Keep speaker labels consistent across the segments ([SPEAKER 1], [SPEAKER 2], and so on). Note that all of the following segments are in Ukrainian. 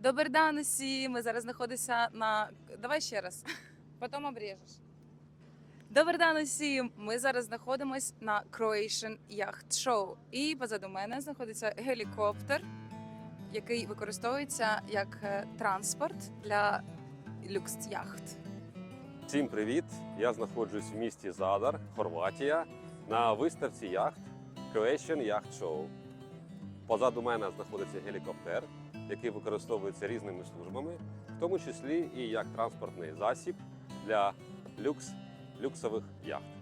[SPEAKER 1] Добрий день усі. Ми зараз знаходимося на. Давай ще раз. Потім обрежеш. Добрий день усім. Ми зараз знаходимось на Croatian Yacht Show. І позаду мене знаходиться гелікоптер, який використовується як е, транспорт для люкс-яхт.
[SPEAKER 2] Всім привіт! Я знаходжусь в місті Задар, Хорватія, на виставці яхт Croatian Yacht Show. Позаду мене знаходиться гелікоптер, який використовується різними службами, в тому числі і як транспортний засіб для люкс, люксових яхт.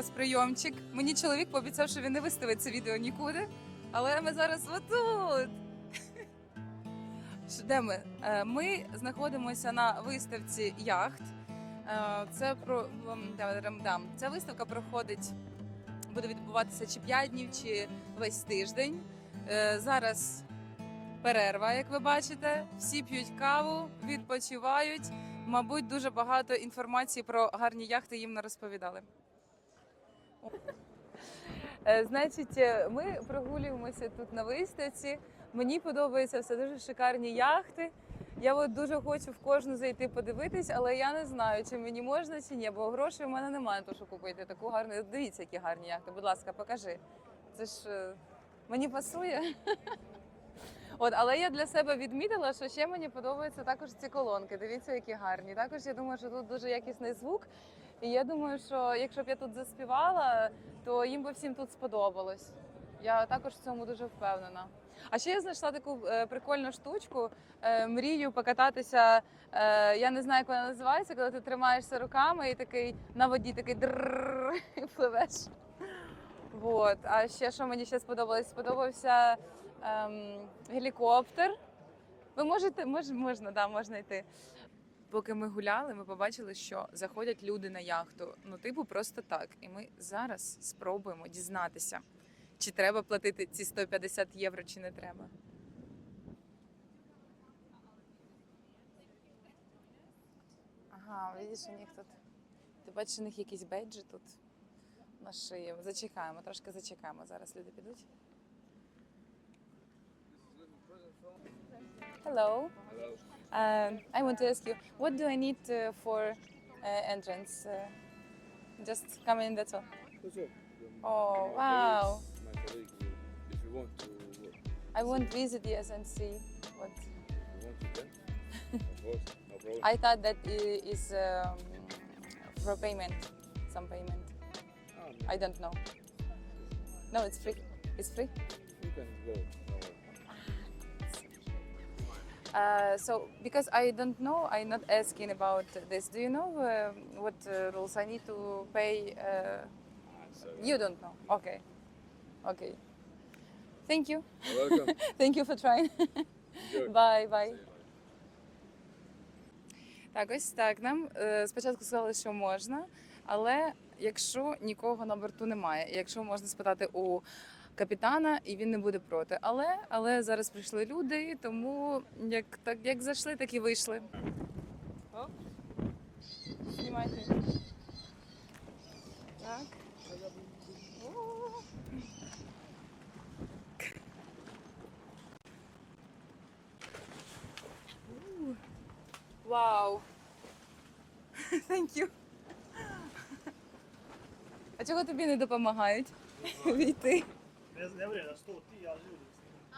[SPEAKER 1] Раз прийомчик. Мені чоловік пообіцяв, що він не виставить це відео нікуди. Але ми зараз отут. Де ми? Е, Ми знаходимося на виставці яхт. Е, Це про. Ця виставка проходить, буде відбуватися чи 5 днів, чи весь тиждень. Е, Зараз перерва, як ви бачите. Всі п'ють каву, відпочивають. Мабуть, дуже багато інформації про гарні яхти їм не розповідали. Е, Значить, е, ми прогулюємося тут на виставці. Мені подобаються все дуже шикарні яхти. Я от дуже хочу в кожну зайти подивитись, але я не знаю, чи мені можна, чи ні, бо грошей у мене немає, те, щоб купити таку гарну. Дивіться, які гарні яхти. Будь ласка, покажи. Це ж е, мені пасує. От, але я для себе відмітила, що ще мені подобаються також ці колонки. Дивіться, які гарні. Також я думаю, що тут дуже якісний звук. І я думаю, що якщо б я тут заспівала, то їм би всім тут сподобалось. Я також в цьому дуже впевнена. А ще я знайшла таку е, прикольну штучку. Е, мрію покататися. Е, я не знаю, як вона називається, коли ти тримаєшся руками і такий на воді такий дрррр і пливеш. Вот. А ще що мені ще сподобалось? Сподобався ем, гелікоптер. Ви можете, мож, можна, да, можна йти. Поки ми гуляли, ми побачили, що заходять люди на яхту. Ну, типу, просто так. І ми зараз спробуємо дізнатися, чи треба платити ці 150 євро, чи не треба. Ага, видиш, у них тут. Ти бачиш, у них якісь бейджі тут на шиї. Зачекаємо, трошки зачекаємо. Зараз люди підуть. Hello. Um, I want to ask you, what do I need uh, for uh, entrance? Uh, just come in, that's all. Oh, wow.
[SPEAKER 3] My if you want to,
[SPEAKER 1] I won't visit yes and see what.
[SPEAKER 3] you want to then, of course, no problem.
[SPEAKER 1] I thought that is um, for payment, some payment.
[SPEAKER 3] Ah, no,
[SPEAKER 1] I don't know. No, it's free. It's free.
[SPEAKER 3] you can go.
[SPEAKER 1] Uh, so because I don't know, I'm not asking about this. Do you know uh, what uh, rules I need to pay? Uh,
[SPEAKER 3] Ah,
[SPEAKER 1] you don't know. Okay. Okay. Thank you.
[SPEAKER 3] You're welcome.
[SPEAKER 1] Thank you for trying. Bye, bye. Так, ось так. Нам е, спочатку сказали, що можна, але якщо нікого на борту немає, якщо можна спитати у капітана, і він не буде проти. Але, але зараз прийшли люди, тому як так як зайшли, так і вийшли. Оп. Знімайте. Так. Вау. Thank you. А чого тобі не допомагають війти?
[SPEAKER 4] Jaz ne verjamem, da sto ti, ja živim.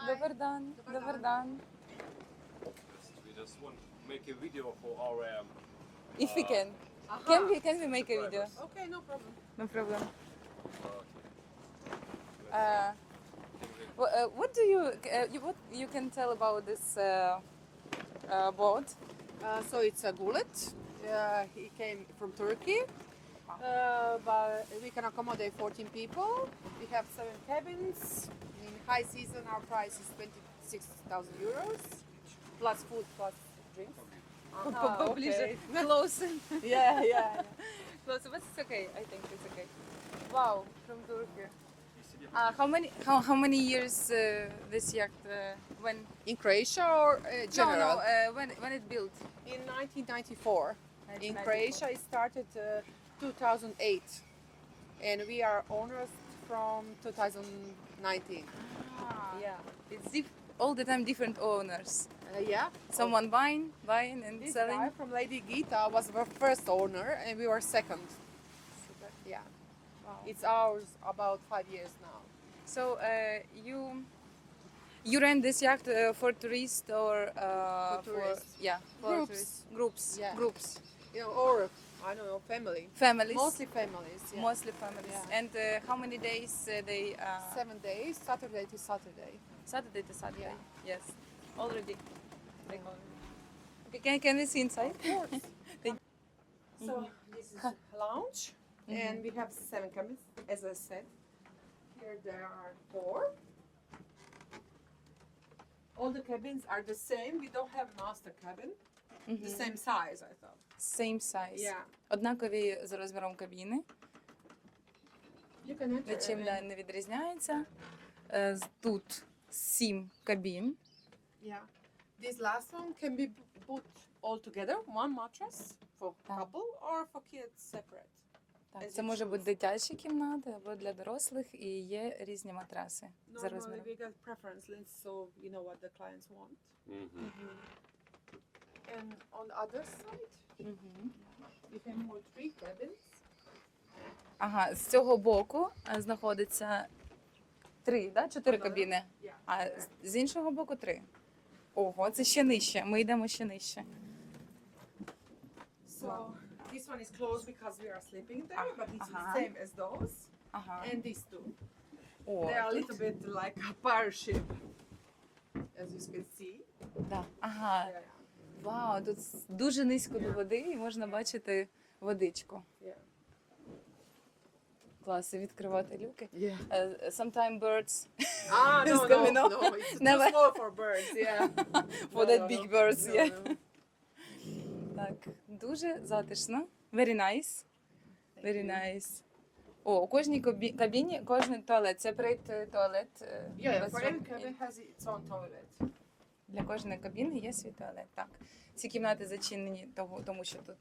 [SPEAKER 1] Dobar dan, dobar, dan.
[SPEAKER 2] We just want to make a video for our. Um,
[SPEAKER 1] If uh, we can. Aha. Can we, can we make a video?
[SPEAKER 5] Okay, no problem.
[SPEAKER 1] No problem. Uh, well, uh, what do you, uh, you, what you can tell about this uh, uh, boat?
[SPEAKER 5] Uh, so it's a gullet. Uh, he came from Turkey. Uh, but we can accommodate 14 people. We have seven cabins. In high season, our price is 26,000 euros, plus food, plus drinks.
[SPEAKER 1] Поближе. Close.
[SPEAKER 5] Yeah, yeah. yeah.
[SPEAKER 1] Close, but it's okay. I think it's okay. Wow, from Turkey. Uh, how many how, how many years uh, this yacht uh, when
[SPEAKER 5] In Croatia or uh, general?
[SPEAKER 1] no no uh, when when it built?
[SPEAKER 5] In 1994. In
[SPEAKER 1] 1994.
[SPEAKER 5] Croatia, it started uh, 2008, and we are owners from 2019.
[SPEAKER 1] Ah,
[SPEAKER 5] Yeah.
[SPEAKER 1] It's all the time different owners.
[SPEAKER 5] Uh, yeah.
[SPEAKER 1] Someone buying, buying and
[SPEAKER 5] This
[SPEAKER 1] selling.
[SPEAKER 5] guy from Lady Gita was the first owner, and we were second. Yeah.
[SPEAKER 1] Wow.
[SPEAKER 5] It's ours about five years now.
[SPEAKER 1] So uh, you you rent this yacht uh, for tourists or uh,
[SPEAKER 5] For tourists.
[SPEAKER 1] yeah for
[SPEAKER 5] Groups.
[SPEAKER 1] tourists. groups
[SPEAKER 5] Yeah.
[SPEAKER 1] groups
[SPEAKER 5] You know, or I don't know, family.
[SPEAKER 1] families
[SPEAKER 5] Mostly families. Yeah.
[SPEAKER 1] mostly families
[SPEAKER 5] Yeah.
[SPEAKER 1] and uh, how many days uh, they uh,
[SPEAKER 5] Seven days, Saturday to Saturday.
[SPEAKER 1] Saturday to Saturday
[SPEAKER 5] Yeah.
[SPEAKER 1] yes already Like already. okay, can, can we see inside Thank-
[SPEAKER 5] So this is lounge, and we have seven cabins, as I said. Here there are four. All the cabins are the same. We don't have master cabin. The same size, I thought.
[SPEAKER 1] Same size
[SPEAKER 5] Yeah.
[SPEAKER 1] однакові за розміром кабіни нічим не, не відрізняється Е, з- тут сім кабін
[SPEAKER 5] Yeah. This last one can be put all together, one mattress for
[SPEAKER 1] Ah.
[SPEAKER 5] couple or for kids separate.
[SPEAKER 1] Так, це може бути дитячі кімнати або для дорослих, і є різні матраси за
[SPEAKER 5] Normally
[SPEAKER 1] розміром.
[SPEAKER 5] we get preference lists, so you know what the clients want.
[SPEAKER 2] Мгм.
[SPEAKER 5] And on the other side, we can hold three cabins.
[SPEAKER 1] Ага, з цього боку е, знаходиться три, да? чотири кабіни,
[SPEAKER 5] Yeah.
[SPEAKER 1] а з- з іншого боку три. Ого, це ще нижче. Ми йдемо ще нижче.
[SPEAKER 5] So this one is closed because we are sleeping there, but it's
[SPEAKER 1] Uh-huh.
[SPEAKER 5] the same as those.
[SPEAKER 1] Ага.
[SPEAKER 5] And these two.
[SPEAKER 1] О,
[SPEAKER 5] they are a little bit like a pirate ship, as you can see.
[SPEAKER 1] да. Ага.
[SPEAKER 5] Yeah,
[SPEAKER 1] Вау, тут дуже низько до води і можна бачити водичку. Клас, і відкривати люки.
[SPEAKER 5] Yeah.
[SPEAKER 1] Е, Sometime birds
[SPEAKER 5] Ah, no,
[SPEAKER 1] It's
[SPEAKER 5] no, no, it's
[SPEAKER 1] Never.
[SPEAKER 5] too small for birds. Yeah.
[SPEAKER 1] for
[SPEAKER 5] No,
[SPEAKER 1] that
[SPEAKER 5] no,
[SPEAKER 1] big
[SPEAKER 5] no.
[SPEAKER 1] birds.
[SPEAKER 5] No,
[SPEAKER 1] Yeah.
[SPEAKER 5] no.
[SPEAKER 1] Так, дуже затишно. Very nice. Very nice. О, у кожній кабі- кабіні кожен туалет. Separate туалет. е,
[SPEAKER 5] yeah, for every cabin has its own toilet.
[SPEAKER 1] Для кожної кабіни є свій туалет. Так. Ці кімнати зачинені того, тому що тут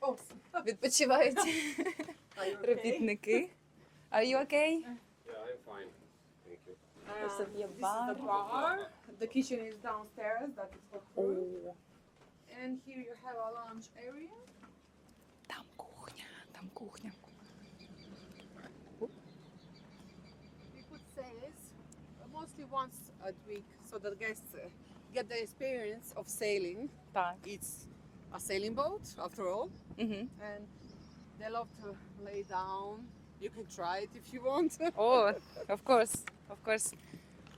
[SPEAKER 5] Oh,
[SPEAKER 1] відпочивають
[SPEAKER 5] are you okay?
[SPEAKER 1] робітники. Are you okay?
[SPEAKER 2] Yeah, I'm fine. Thank you.
[SPEAKER 5] Uh,
[SPEAKER 1] This is the bar.
[SPEAKER 5] the kitchen is downstairs. That is for food. And here you have a lounge area.
[SPEAKER 1] там кухня, там кухня.
[SPEAKER 5] We put sails uh, mostly once a week, so the guests uh, get the experience of sailing.
[SPEAKER 1] Так.
[SPEAKER 5] It's a sailing boat, after all,
[SPEAKER 1] Угу.
[SPEAKER 5] and they love to lay down. You can try it if you want.
[SPEAKER 1] О, of course, of course.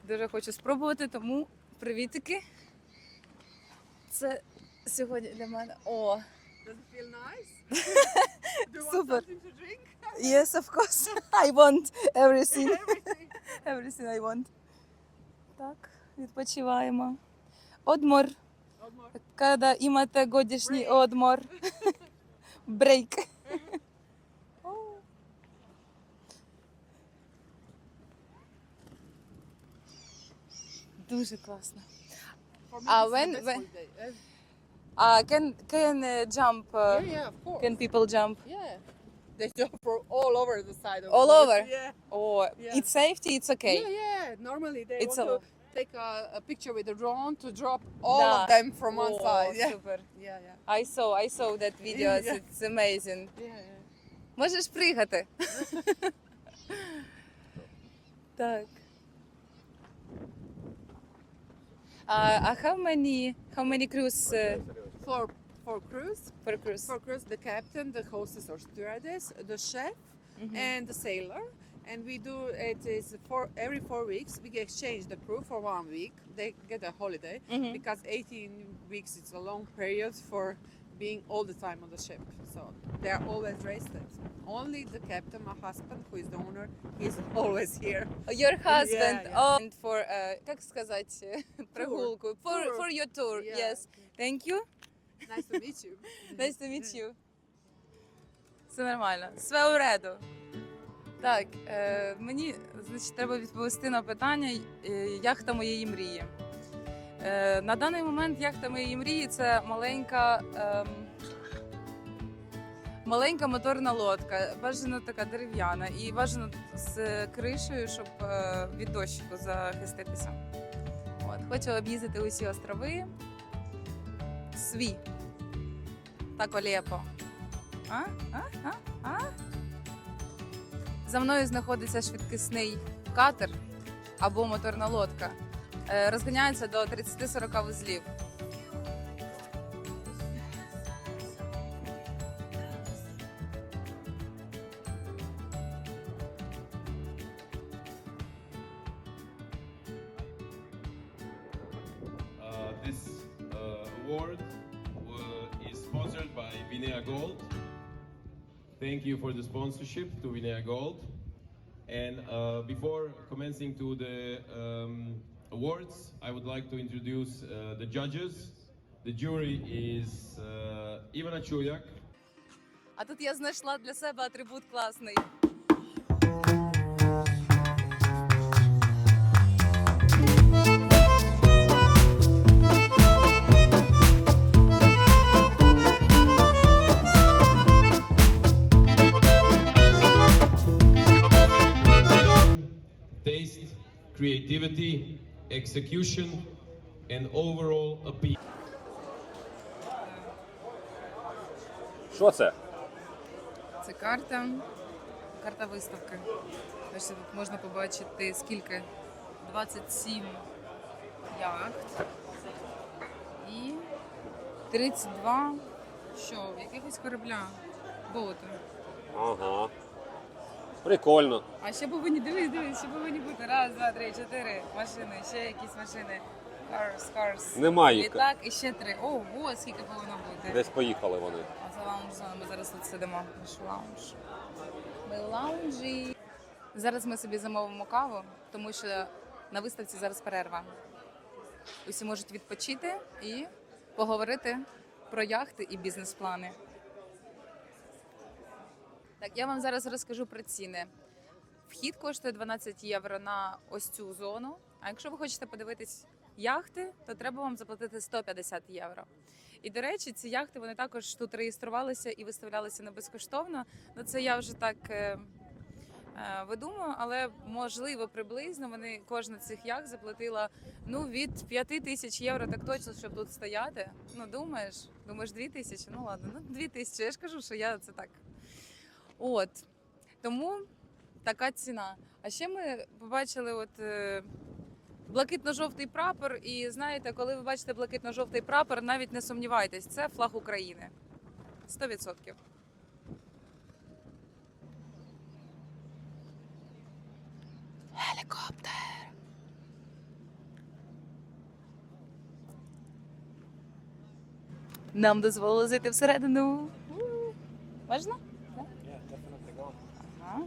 [SPEAKER 1] Дуже хочу спробувати, тому привітики. Це сьогодні для мене. О,
[SPEAKER 5] Does it feel nice? Do you want
[SPEAKER 1] Super.
[SPEAKER 5] something to drink?
[SPEAKER 1] yes, of course. I want everything.
[SPEAKER 5] Everything.
[SPEAKER 1] Everything I want. Так, відпочиваємо. Одмор. Імате годішній
[SPEAKER 5] Break.
[SPEAKER 1] одмор. Брейк. Дуже класно.
[SPEAKER 5] Is
[SPEAKER 1] when- when-.
[SPEAKER 5] Uh,
[SPEAKER 1] А can can uh, jump uh,
[SPEAKER 5] yeah, yeah, of course.
[SPEAKER 1] can people jump?
[SPEAKER 5] Yeah. They jump for all over the side of
[SPEAKER 1] All over?
[SPEAKER 5] Yeah.
[SPEAKER 1] Or
[SPEAKER 5] Yeah.
[SPEAKER 1] it's safety, it's okay.
[SPEAKER 5] Yeah, yeah. Normally they
[SPEAKER 1] It's
[SPEAKER 5] want
[SPEAKER 1] a-
[SPEAKER 5] to take a, a picture with the drone to drop all
[SPEAKER 1] Да.
[SPEAKER 5] of them from one
[SPEAKER 1] О,
[SPEAKER 5] side. Yeah.
[SPEAKER 1] Супер.
[SPEAKER 5] Yeah, yeah.
[SPEAKER 1] I saw, I saw that videos.
[SPEAKER 5] Yeah.
[SPEAKER 1] It's amazing.
[SPEAKER 5] Yeah, yeah.
[SPEAKER 1] Можеш пригати. так. Uh, uh, how many how many crews uh,
[SPEAKER 5] For for cruise,
[SPEAKER 1] for cruise?
[SPEAKER 5] for cruise, the captain, the hostess or stewardess, the chef,
[SPEAKER 1] Mhm.
[SPEAKER 5] and the sailor. And we do it is for every four weeks. We exchange the crew for one week. They get a holiday
[SPEAKER 1] Mhm.
[SPEAKER 5] because 18 weeks is a long period for being all the time on the ship. So they are always rested. Only the captain, my husband, who is the owner, he's always here.
[SPEAKER 1] Your husband
[SPEAKER 5] Yeah, yeah.
[SPEAKER 1] Oh, and for uh, как сказать прогулку for
[SPEAKER 5] Tour.
[SPEAKER 1] for your tour.
[SPEAKER 5] Yeah.
[SPEAKER 1] Yes. Thank you.
[SPEAKER 5] Nice to meet you.
[SPEAKER 1] Nice to meet you. Все нормально. Все уреду. Так, е, мені значить, треба відповісти на питання е, яхта моєї мрії. Е, на даний момент яхта моєї мрії це маленька. ем, Маленька моторна лодка, бажано така дерев'яна і бажано з кришею, щоб е, від дощику захиститися. От, хочу об'їздити усі острови. Сві. Так олєпо. А? А? А? А? За мною знаходиться швидкісний катер або моторна лодка. Е, Розганяється до 30-40 вузлів.
[SPEAKER 6] Thank you for the sponsorship to Vinea Gold. And uh, before commencing to the um, awards, I would like to introduce uh, the judges. The jury is uh, Ivana Chuyak,
[SPEAKER 1] А тут я знайшла для себе атрибут класний.
[SPEAKER 6] Creativity, execution, and overall appeal.
[SPEAKER 2] Що це?
[SPEAKER 1] Це карта. Карта виставки. Бачите, тут можна побачити скільки? 27 яхт. І 32 що? Якихось корабля. Боти.
[SPEAKER 2] Ага. Прикольно.
[SPEAKER 1] А ще повинні дивись, дивись, ще повинні бути. Раз, два, три, чотири машини, ще якісь машини. Cars, cars.
[SPEAKER 2] Немає їх.
[SPEAKER 1] Літак і ще три. Ого, скільки повинно бути.
[SPEAKER 2] Десь поїхали вони.
[SPEAKER 1] А це лаунж. Ми зараз тут сидимо. Наш лаунж. Ми в лаунжі. Зараз ми собі замовимо каву, тому що на виставці зараз перерва. Усі можуть відпочити і поговорити про яхти і бізнес-плани. Так, я вам зараз розкажу про ціни. Вхід коштує 12 євро на ось цю зону. А якщо ви хочете подивитись яхти, то треба вам заплатити 150 євро. І до речі, ці яхти вони також тут реєструвалися і виставлялися не безкоштовно. Ну це я вже так е, е, видумую, але можливо приблизно вони кожна цих яхт заплатила ну від 5 тисяч євро, так точно, щоб тут стояти. Ну думаєш, думаєш 2 тисячі? Ну ладно, ну 2 тисячі. Я ж кажу, що я це так. От тому така ціна. А ще ми побачили, от. Е, Блакитно-жовтий прапор, і знаєте, коли ви бачите блакитно-жовтий прапор, навіть не сумнівайтесь, це флаг України. 100%. Гелікоптер. Нам дозволили зайти всередину. Можна? Ага.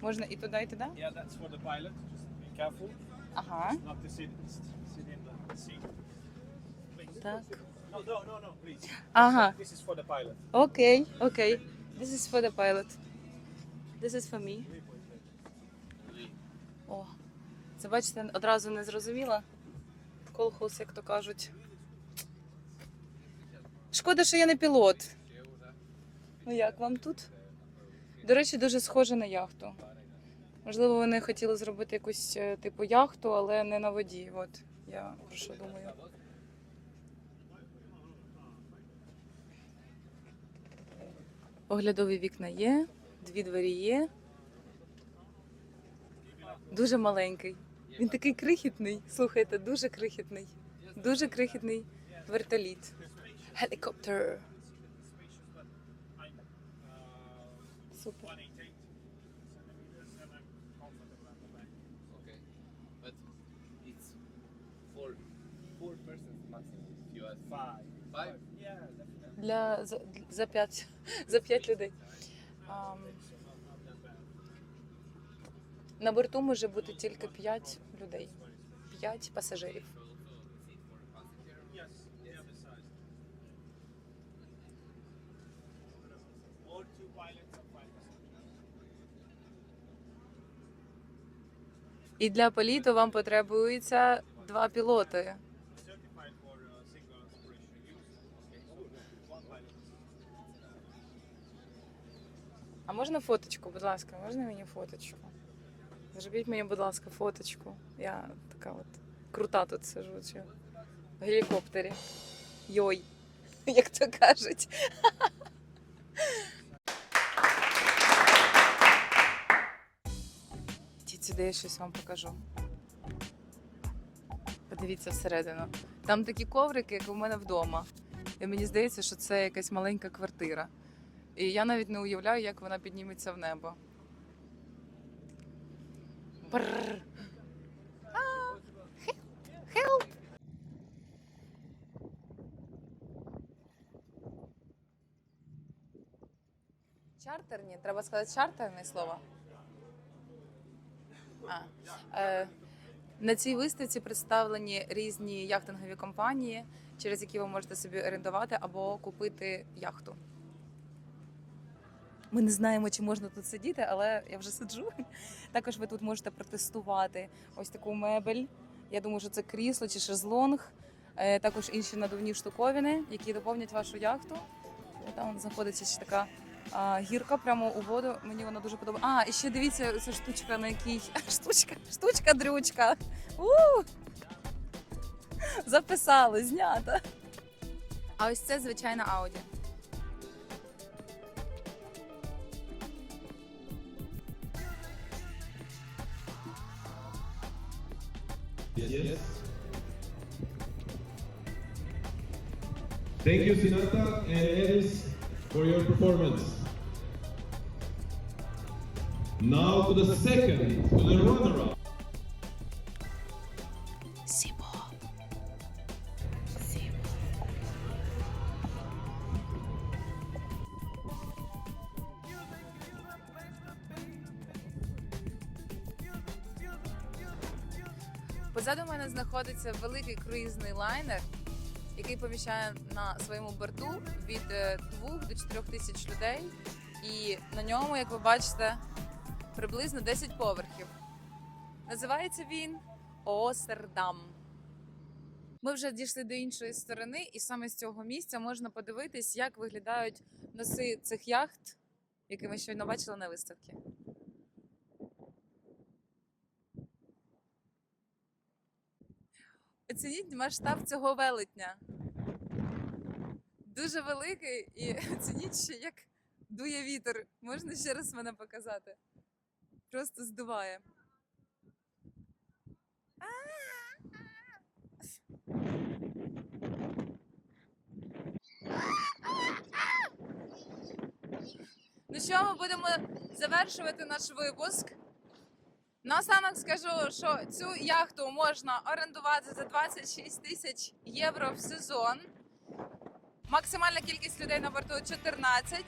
[SPEAKER 1] Можна і туди, і туди?
[SPEAKER 4] Yeah, that's for the pilot. Just be careful
[SPEAKER 1] Ага.
[SPEAKER 4] not to sit, sit in the seat. Please.
[SPEAKER 1] Так.
[SPEAKER 4] No, no, no, no, please.
[SPEAKER 1] Ага.
[SPEAKER 4] This is for the pilot.
[SPEAKER 1] Окей, окей. This is for the pilot. This is for me. О, це бачите, одразу не зрозуміла. Колхоз, як то кажуть. Шкода, що я не пілот. Ну як вам тут? До речі, дуже схоже на яхту. Можливо, вони хотіли зробити якусь е, типу яхту, але не на воді. От я про що думаю. Оглядові вікна є, дві двері є. Дуже маленький. Він такий крихітний. Слухайте, дуже крихітний. Дуже крихітний вертоліт. Гелікоптер. Супер.
[SPEAKER 7] Okay, but it's for four persons maximum. If you have
[SPEAKER 4] Five.
[SPEAKER 7] five,
[SPEAKER 4] Yeah, definitely.
[SPEAKER 1] Для за, за п'ять за п'ять людей. Ам, на борту може бути тільки п'ять людей. П'ять пасажирів.
[SPEAKER 4] Yes, the other side. Or two pilots
[SPEAKER 1] І для політу вам потребується два пілоти. А можна фоточку, будь ласка, можна мені фоточку? Зробіть мені, будь ласка, фоточку. Я така от крута тут сижу чи в гелікоптері. Йой, як то кажуть. Сюди, я щось вам покажу. Подивіться всередину. Там такі коврики, як у мене вдома. І мені здається, що це якась маленька квартира. І я навіть не уявляю, як вона підніметься в небо. Бррр. Чартерні, треба сказати чартерне слово. Е, на цій виставці представлені різні яхтингові компанії, через які ви можете собі орендувати або купити яхту. Ми не знаємо, чи можна тут сидіти, але я вже сиджу. Також ви тут можете протестувати ось таку мебель. Я думаю, що це крісло чи шезлонг. Е, Також інші надувні штуковини, які доповнять вашу яхту. Там знаходиться ще така а, гірка прямо у воду. Мені вона дуже подобається. А, і ще дивіться, ця штучка, на якій штучка, штучка, дрючка. У! Записали, знято. А ось це звичайна Ауді.
[SPEAKER 6] Yes. Thank you, Sinata and Eris, for your performance. Now to the second, to the runner-up.
[SPEAKER 1] Сібо. Позаду мене знаходиться великий круїзний лайнер, який поміщає на своєму борту від 2 до 4 тисяч людей. І на ньому, як ви бачите, приблизно 10 поверхів. Називається він Осердам. Ми вже дійшли до іншої сторони, і саме з цього місця можна подивитись, як виглядають носи цих яхт, які ми щойно бачили на виставці. Оцініть масштаб цього велетня. Дуже великий, і оцініть ще, як дує вітер. Можна ще раз мене показати? Просто здуває. Ну що, ми будемо завершувати наш випуск. Наостанок скажу, що цю яхту можна орендувати за 26 тисяч євро в сезон. Максимальна кількість людей на борту 14.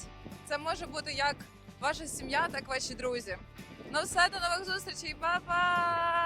[SPEAKER 1] Це може бути як ваша сім'я, так і ваші друзі. Ну все, до нових зустрічей, Па-па!